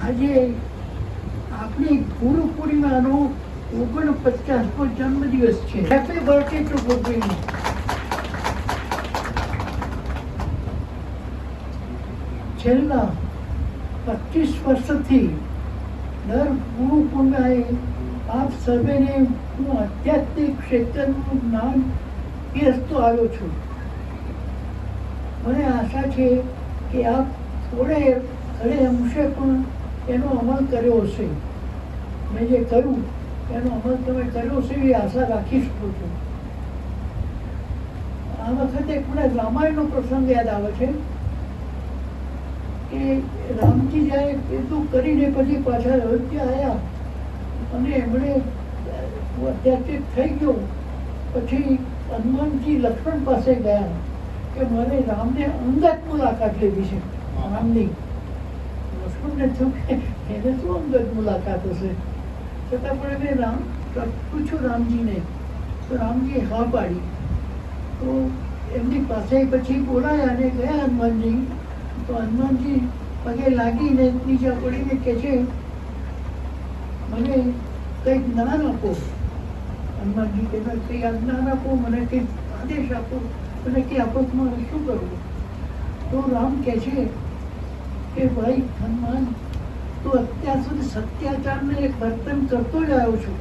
આજે આપણી ગુરુ ઓગણપચાસમો જન્મદિવસ છે. હેપી બર્થડે ટુ ગોપીની. છેલ્લા પચીસ વર્ષથી દર ગુરુ આપ સર્વેને હું આધ્યાત્મિક ક્ષેત્રનું જ્ઞાન પીરસતો આવ્યો છું. મને આશા છે કે આપ થોડે ઘરે અંશે પણ એનો અમલ કર્યો હશે. મેં જે કહ્યું એનો અમલ તમે કર્યો છે એવી આશા રાખી શકો છો. આ વખતે મને રામાયણનો પ્રસંગ યાદ આવે છે કે રામજી જ્યારે એટલું કરીને પછી પાછા અયોધ્યા આવ્યા અને એમણે અત્યાચિત થઈ ગયો, પછી હનુમાનજી લક્ષ્મણ પાસે ગયા કે મારે રામને અંગત મુલાકાત લેવી છે, રામની. થયું કે એને શું અંગત મુલાકાત હશે છતાં પણ એને રામ પૂછ્યું રામજીને તો રામજીએ હા પાડી તો એમની પાસે પછી બોલાયા અને ગયા હનુમાનજી તો હનુમાનજી પગે લાગીને નીચે પડીને કહે છે, મને કંઈક જ્ઞાન આપો હનુમાનજી કે કંઈ જ્ઞાન આપો, મને કંઈક આદેશ આપો મને કે આપો મારે શું કરવું? તો રામ કહે છે કે ભાઈ હનુમાન, તું અત્યાર સુધી સત્યાચારને એક વર્તન કરતો જ આવ્યો છું.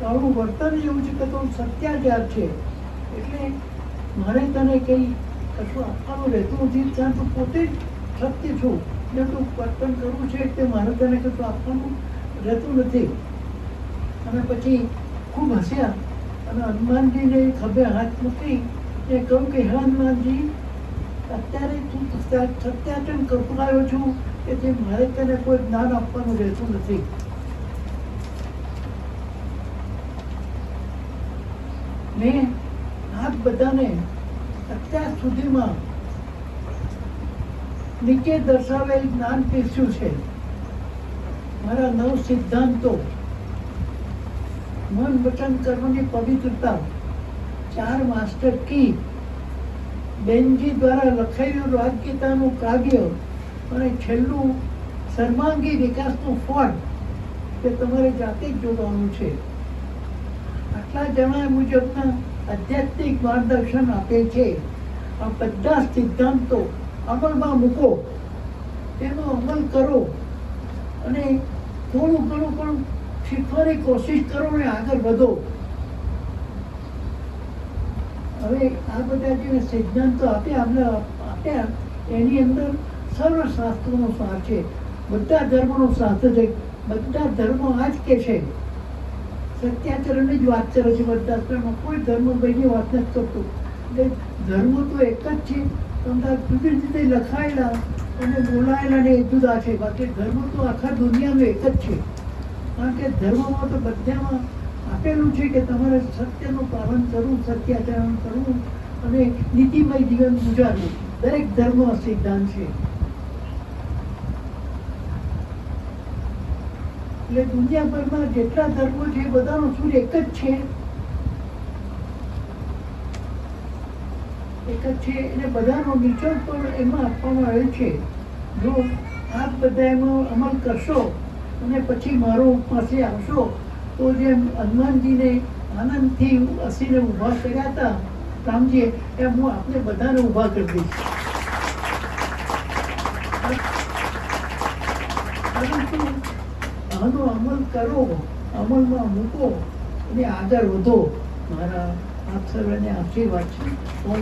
તારું વર્તન એવું છે કે તું સત્યાચાર છે. એટલે મારે તને કંઈ કશું આપવાનું રહેતું નથી ત્યાં તું પોતે જ સત્ય છું. ને તું વર્તન કરવું છે તે મારે તને કશું આપવાનું રહેતું નથી. અને પછી ખૂબ હસ્યા અને હનુમાનજીને ખભે હાથ મૂકી એ કહ્યું કે હનુમાનજી અત્યારે સત્યા- સત્યાચન કરતો આવ્યો છું જે મારે તને કોઈ જ્ઞાન આપવાનું રહેતું નથી? મેં આપ બધાને અત્યાર સુધીમાં નીચે દર્શાવેલ જ્ઞાન પીરસ્યું છે. મારા નવ સિદ્ધાંતો, મન વચન કર્મની પવિત્રતા, ચાર માસ્ટર કી બેનજી દ્વારા લખાયેલું રાજગીતાનું કાવ્ય અને છેલ્લું સર્વાંગી વિકાસનું ફળ કે તમારે જાતે જ જોવાનું છે. આટલા જણા મુજબના આધ્યાત્મિક માર્ગદર્શન આપે છે. આ બધા સિદ્ધાંતો અમલમાં મૂકો. તેનો અમલ કરો અને થોડું ઘણું પણ શીખવાની કોશિશ કરો અને આગળ વધો. હવે આ બધા જે સિદ્ધાંતો આપ્યા આપણે આપ્યા, એની અંદર સર્વ શાસ્ત્રોનો સાર છે. બધા ધર્મનો શાસ્ત્ર છે બધા ધર્મો આ જ કે છે. સત્યાચરણની જ વાત કરે છે બધા ધર્મ કોઈ ધર્મ ભાઈની વાત નથી કરતો. એટલે ધર્મ તો એક જ છે. તમારા જુદી જુદી લખાયેલા અને બોલાયેલા ને જુદા છે. બાકી ધર્મ તો આખા દુનિયાનો એક જ છે. કારણ કે ધર્મમાં તો બધામાં આપેલું છે કે તમારે સત્યનું પાલન કરવું સત્યાચરણ કરવું અને નીતિમય જીવન ગુજારવું. દરેક ધર્મનો સિદ્ધાંત છે. એટલે દુનિયાભરમાં જેટલા ધર્મો છે બધાનો સૂર્ય એક જ છે. એક જ છે અને બધાનો નિચોડ પણ એમાં આપવામાં આવે છે. જો આપ બધા એમાં અમલ કરશો અને પછી મારો પાસે આવશો તો જે હનુમાનજીને આનંદથી હસીને ઊભા કર્યા હતા રામજીએ એમ હું આપને બધાને ઊભા કરી દઈશ. પરંતુ આનો અમલ કરો, અમલમાં મૂકો અને આગળ વધો. મારા આપ સર્વને આશીર્વાદ છે. ઓમ